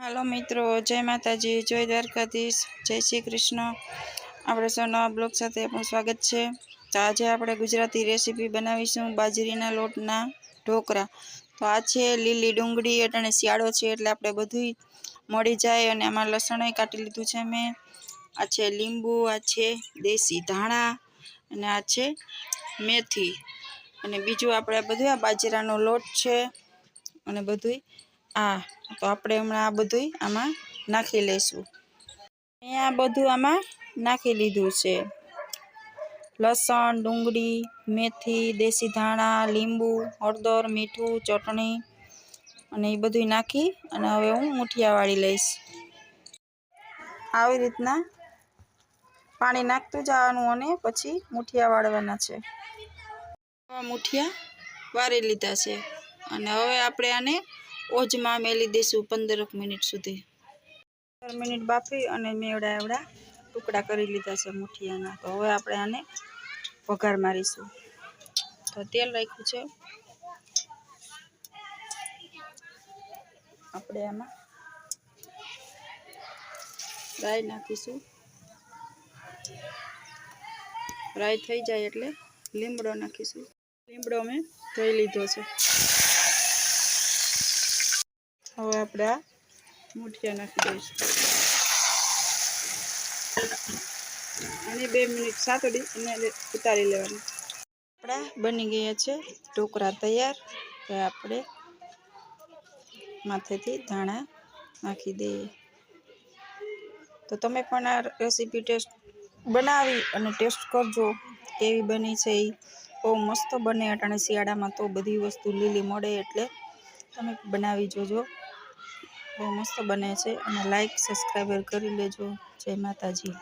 હાલો મિત્રો, જય માતાજી, જય દ્વારકાધીશ, જય શ્રી કૃષ્ણ. આપણે સૌ નવા બ્લોગ સાથે આપણું સ્વાગત છે. તો આજે આપણે ગુજરાતી રેસીપી બનાવીશું બાજરીના લોટના ઢોકળા તો આ છે લીલી ડુંગળી અટાણે શિયાળો છે એટલે આપણે બધું મળી જાય અને આમાં લસણ કાઢી લીધું છે મેં. આ છે લીંબુ, આ છે દેશી ધાણા અને આ છે મેથી. અને બીજું આપણે બધું આ બાજરાનો લોટ છે અને બધું આ તો આપણે હમણાં આ બધું આમાં નાખી લઈશું. આ બધું આમાં નાખી લીધું છે. લસણ, ડુંગળી, મેથી, દેશી ધાણા, લીંબુ, હળદર, મીઠું, ચટણી અને એ બધું નાખી અને હવે હું મુઠિયા વાળી લઈશ. આવી રીતના પાણી નાખતું જવાનું અને પછી મુઠિયા વાળવાના છે મુઠિયા વાળી લીધા છે. અને હવે આપણે આને ઓજમાં મેલી દઈશું પંદરક મિનિટ સુધી. પંદર મિનિટ બાફી અને મેં એવડા ટુકડા કરી લીધા છે મુઠિયાના. તો હવે આપણે આને વઘાર મારીશું. તો તેલ રાખ્યું છે. આપણે આમાં રાઈ નાખીશું. રાઈ થઈ જાય એટલે લીમડો નાખીશું. લીમડો મેં ધોઈ લીધો છે. હવે આપણે મુઠિયા નાખી દઈશું. અને બે મિનિટ સાતડી અને ઉતારી લેવાનું. આપણા બની ગયા છે ઢોકળા તૈયાર. તો આપણે માથેથી ધાણા નાખી દઈએ. તો તમે પણ આ રેસીપી ટેસ્ટ બનાવી અને ટેસ્ટ કરજો કેવી બની છે એ બહુ મસ્ત બને અટાણે શિયાળામાં તો બધી વસ્તુ લીલી મળે એટલે તમે બનાવી જોજો. બહુ મસ્ત બને છે અને લાઈક સબસ્ક્રાઈબર કરી લેજો. જય માતાજી.